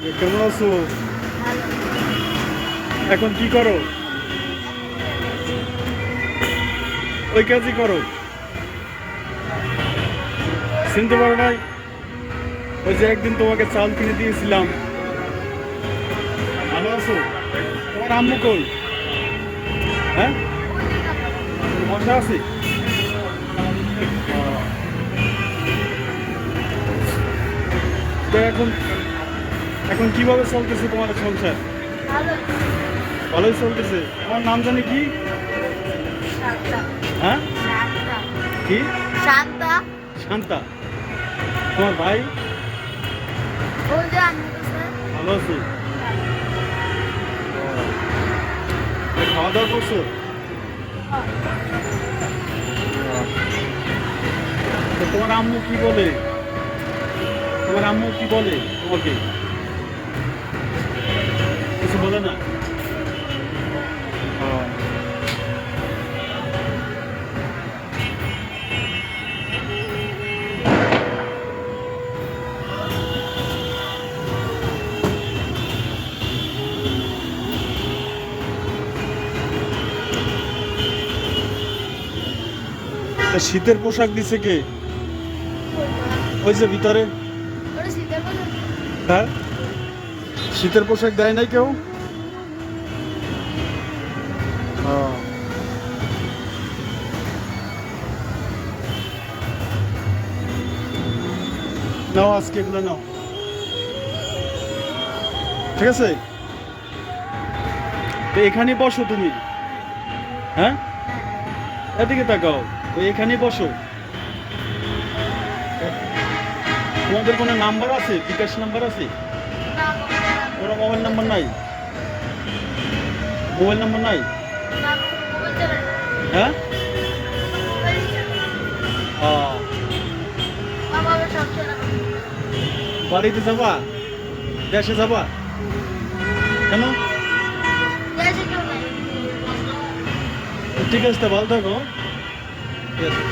কেমন আছো? এখন কি করো? ওই কাজই করো। চিনতে পারো নাই? ওই যে একদিন তোমাকে চাল কিনে দিয়েছিলাম। ভালো আছো? তোমার আম্মু কই? হ্যাঁ? বসা আছে। তো এখন এখন কীভাবে চলতেছে তোমার সংসার? ভালোই চলতেছে? তোমার নাম জানি কি? শান্তা হ্যাঁ? কি? শান্তা শান্তা। তোমার ভাই? ভালো আছে? খাওয়া দাওয়া করছ? তোমার আম্মু কি বলে? তোমার আম্মু কি বলে তোমাকে? বলে না। তা শীতের পোশাক দিছে কে? ওই যে ভিতরে। হ্যাঁ? শীতের পোশাক দেয় নাই কেউ? নাও আজকে এগুলো নাও। ঠিক আছে? তো এখানে বসো তুমি। হ্যাঁ? এদিকে তাকাও। তো এখানে বসো। তোমাদের কোনো নাম্বার আছে? বিকাশ নাম্বার আছে? কোনো মোবাইল নাম্বার নাই? মোবাইল নাম্বার নাই না মোবাইল চালাই না। হ্যাঁ? বাড়িতে যাবা? দেশে যাবা? কেন? ঠিক আছে ভালো থাকো। ঠিক আছে।